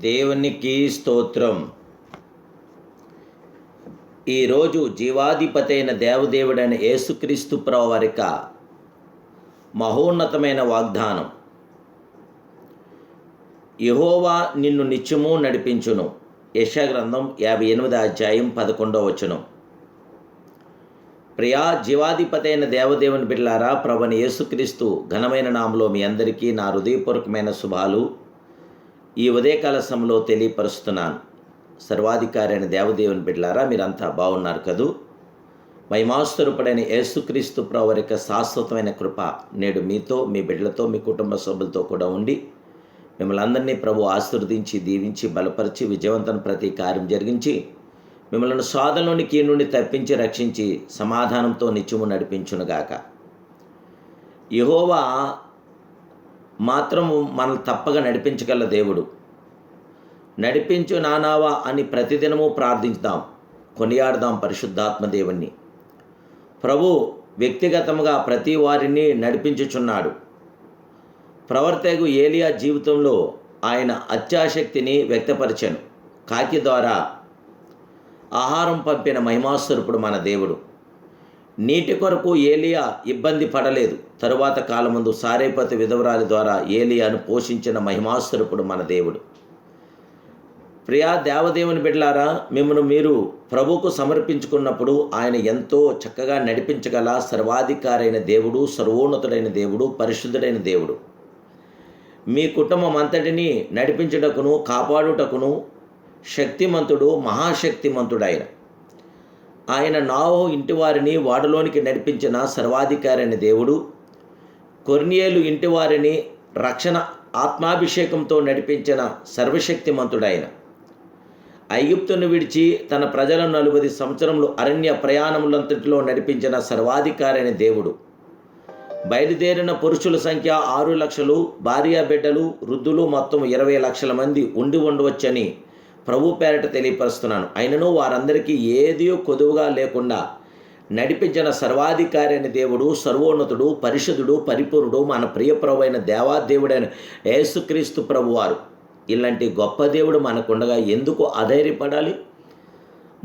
దేవునికి స్తోత్రం. ఈరోజు జీవాధిపతైన దేవదేవుడైన యేసుక్రీస్తు ప్రవరిక మహోన్నతమైన వాగ్దానం. యహోవా నిన్ను నిత్యము నడిపించును. యశగ్రంథం యాభై ఎనిమిది అధ్యాయం పదకొండవ వచనం. ప్రియా జీవాధిపతైన దేవదేవుని బిడ్లారా ప్రభుని యేసుక్రీస్తు ఘనమైన నామలో మీ అందరికీ నా హృదయపూర్వకమైన శుభాలు. ఈ ఉదయకాల సమయంలో తెలియపరుస్తున్నాను. సర్వాధికారి అయిన దేవదేవుని బిడ్లారా మీరంతా బాగున్నారు కదూ? మహిమాస్వరూపుడైన యేసుక్రీస్తు ప్రవరిక శాశ్వతమైన కృప నేడు మీతో మీ బిడ్డలతో మీ కుటుంబ సభ్యులతో కూడా ఉండి మిమ్మల్ని అందరినీ ప్రభు ఆశీర్వదించి దీవించి బలపరిచి విజయవంతం ప్రతి కార్యం జరిగించి మిమ్మల్ని సాధనలోని కీ నుండి తప్పించి రక్షించి సమాధానంతో నిత్యము నడిపించునుగాక. యహోవా మాత్రము మనల్ని తప్పక నడిపించగల దేవుడు. నడిపించు నానావా అని ప్రతిదినము ప్రార్థించుదాం కొనియాడదాం పరిశుద్ధాత్మ దేవుణ్ణి. ప్రభు వ్యక్తిగతముగా ప్రతి వారిని నడిపించుచున్నాడు. ప్రవర్తకు ఏలియా జీవితంలో ఆయన అత్యాశక్తిని వ్యక్తపరిచాను. కాకి ద్వారా ఆహారం పంపిన మహిమాస్వరూపుడు మన దేవుడు. నీటి కొరకు ఏలియా ఇబ్బంది పడలేదు. తరువాత కాలముందు సారేపతి విధవరాలి ద్వారా ఏలియాను పోషించిన మహిమాస్వరూపుడు మన దేవుడు. ప్రియా దేవదేవుని బిడ్లారా మిమ్మల్ని మీరు ప్రభుకు సమర్పించుకున్నప్పుడు ఆయన ఎంతో చక్కగా నడిపించగల సర్వాధికారైన దేవుడు సర్వోన్నతుడైన దేవుడు పరిశుద్ధుడైన దేవుడు. మీ కుటుంబం అంతటిని నడిపించుటకును కాపాడుటకును శక్తిమంతుడు మహాశక్తిమంతుడైన. ఆయన ఆయన నావో ఇంటి వారిని వాడలోనికి నడిపించిన సర్వాధికారైన దేవుడు. కొర్నియేలు ఇంటి వారిని రక్షణ ఆత్మాభిషేకంతో నడిపించిన సర్వశక్తిమంతుడైన. ఐగుప్తును విడిచి తన ప్రజలను నలుబది సంవత్సరములు అరణ్య ప్రయాణములంతటిలో నడిపించిన సర్వాధికారైన దేవుడు. బయలుదేరిన పురుషుల సంఖ్య ఆరు లక్షలు భార్యా బిడ్డలు వృద్ధులు మొత్తం ఇరవై లక్షల మంది ఉండి ఉండవచ్చని ప్రభు పేరట తెలియపరుస్తున్నాను. అయినను వారందరికీ ఏది కొదువుగా లేకుండా నడిపించిన సర్వాధికారి అయిన దేవుడు సర్వోన్నతుడు పరిశుద్ధుడు పరిపూర్ణుడు మన ప్రియప్రభు అయిన దేవాదేవుడైన యేసుక్రీస్తు ప్రభువారు. ఇలాంటి గొప్ప దేవుడు మనకుండగా ఎందుకు అధైర్యపడాలి?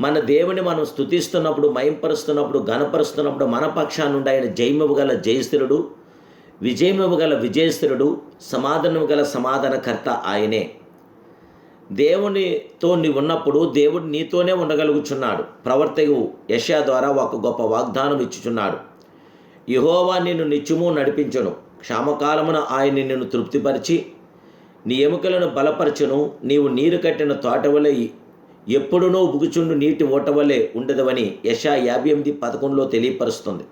మన దేవుని మనం స్తుతిస్తున్నప్పుడు మయంపరుస్తున్నప్పుడు గణపరుస్తున్నప్పుడు మన పక్షానుండి ఆయన జయమివ్వగల జయస్థిరుడు విజయమివ్వగల విజయస్థిరుడు సమాధానం గల సమాధానకర్త ఆయనే. దేవునితో నీ ఉన్నప్పుడు దేవుడు నీతోనే ఉండగలుగుచున్నాడు. ప్రవర్తకు యశా ద్వారా ఒక గొప్ప వాగ్దానం ఇచ్చుచున్నాడు. యహోవా నిన్ను నిత్యము నడిపించును. క్షామకాలమున ఆయన నిన్ను తృప్తిపరిచి నీ ఎముకలను బలపరచును. నీవు నీరు కట్టిన తోటవలే ఎప్పుడునూ ఉగుచుండు నీటి ఓటవలే ఉండదవని యశా యాభై ఎనిమిది పదకొండులో తెలియపరుస్తుంది.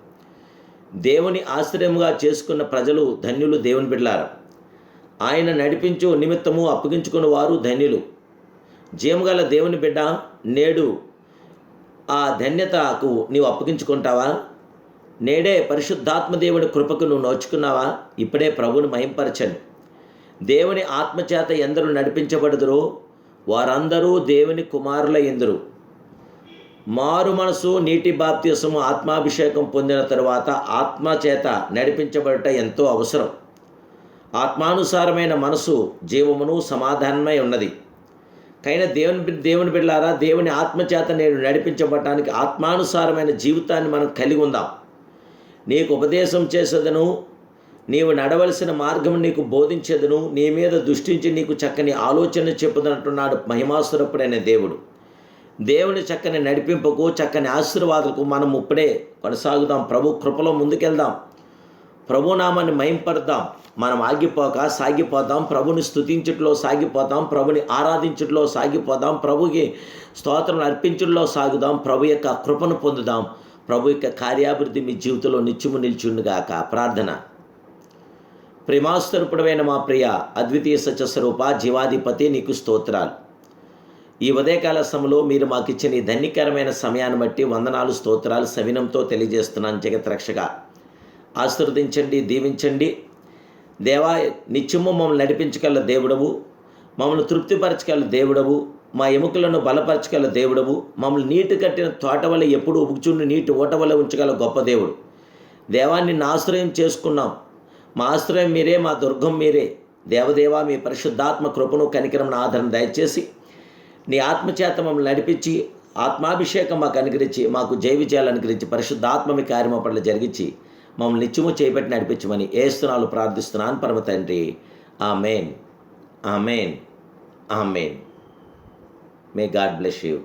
దేవుని ఆశ్రయముగా చేసుకున్న ప్రజలు ధన్యులు దేవుని బిడ్లారా ఆయన నడిపించు నిమిత్తము అప్పగించుకున్న వారు ధన్యులు. జీవగల దేవుని బిడ్డ నేడు ఆ ధన్యతకు నీవు అప్పగించుకుంటావా? నేడే పరిశుద్ధాత్మ దేవుని కృపకు నువ్వు నోచుకున్నావా? ఇప్పుడే ప్రభుని మహింపరచను. దేవుని ఆత్మచేత ఎందరూ నడిపించబడుదురో వారందరూ దేవుని కుమారుల ఎందరు మారు మనసు నీటి బాప్త్యసము ఆత్మాభిషేకం పొందిన తరువాత ఆత్మ చేత నడిపించబడట ఎంతో అవసరం. ఆత్మానుసారమైన మనసు జీవమును సమాధానమై ఉన్నది. కైన దేవుని దేవుని బిడ్డారా దేవుని ఆత్మచేత నేను నడిపించబడటానికి ఆత్మానుసారమైన జీవితాన్ని మనం కలిగి ఉందాం. నీకు ఉపదేశం చేసేదను నీవు నడవలసిన మార్గం నీకు బోధించేదను నీ మీద దృష్టించి నీకు చక్కని ఆలోచన చెప్పుదంటున్నాడు మహిమాసురప్పుడైన దేవుడు. దేవుని చక్కని నడిపింపుకు చక్కని ఆశీర్వాదాలకు మనం ఇప్పుడే కొనసాగుదాం. ప్రభు కృపలో ముందుకెళ్దాం. ప్రభునామాన్ని మయంపడతాం మనం ఆగిపోక సాగిపోతాం. ప్రభుని స్థుతించట్లో సాగిపోతాం. ప్రభుని ఆరాధించట్లో సాగిపోదాం ప్రభుకి స్తోత్రం అర్పించుట్లో సాగుదాం. ప్రభు యొక్క కృపను పొందుదాం. ప్రభు యొక్క కార్యాభివృద్ధి మీ జీవితంలో నిత్యము నిల్చుండుగాక ప్రార్థన. ప్రేమాస్వరూపుడమైన మా ప్రియ అద్వితీయ సత్యస్వరూప జీవాధిపతి నీకు స్తోత్రాలు. ఈ ఉదయకాల సమయంలో మీరు మాకు ఇచ్చిన ఈ ధన్యకరమైన సమయాన్ని బట్టి వందనాలు స్తోత్రాలు సవినంతో తెలియజేస్తున్నాను జగత్ రక్షగా. ఆశీర్వదించండి దీవించండి. దేవా నిత్యము మమ్మల్ని నడిపించగల దేవుడవు. మమ్మల్ని తృప్తిపరచగల దేవుడవు. మా ఎముకలను బలపరచగల దేవుడవు. మమ్మల్ని నీటి కట్టిన తోట వల్ల ఎప్పుడు ఉపుచుండి నీటి ఓట వల్ల ఉంచగల గొప్ప దేవుడు. దేవాన్ని ఆశ్రయం చేసుకున్నాం. మా ఆశ్రయం మీరే మా దుర్గం మీరే. దేవదేవ మీ పరిశుద్ధాత్మ కృపను కనికరం ఆదరణ దయచేసి నీ ఆత్మచేత మమ్మల్ని నడిపించి ఆత్మాభిషేకం మాకు అనుగ్రహించి మాకు జయ విజయాలు అనుగ్రహించి పరిశుద్ధాత్మ మీ కార్యమ పట్ల జరిగించి మమ్మల్ని నిత్యము చేపట్టి నడిపించమని ఏస్తున్నాలు ప్రార్థిస్తున్నాను పరమ తండ్రి. Main amen may God bless you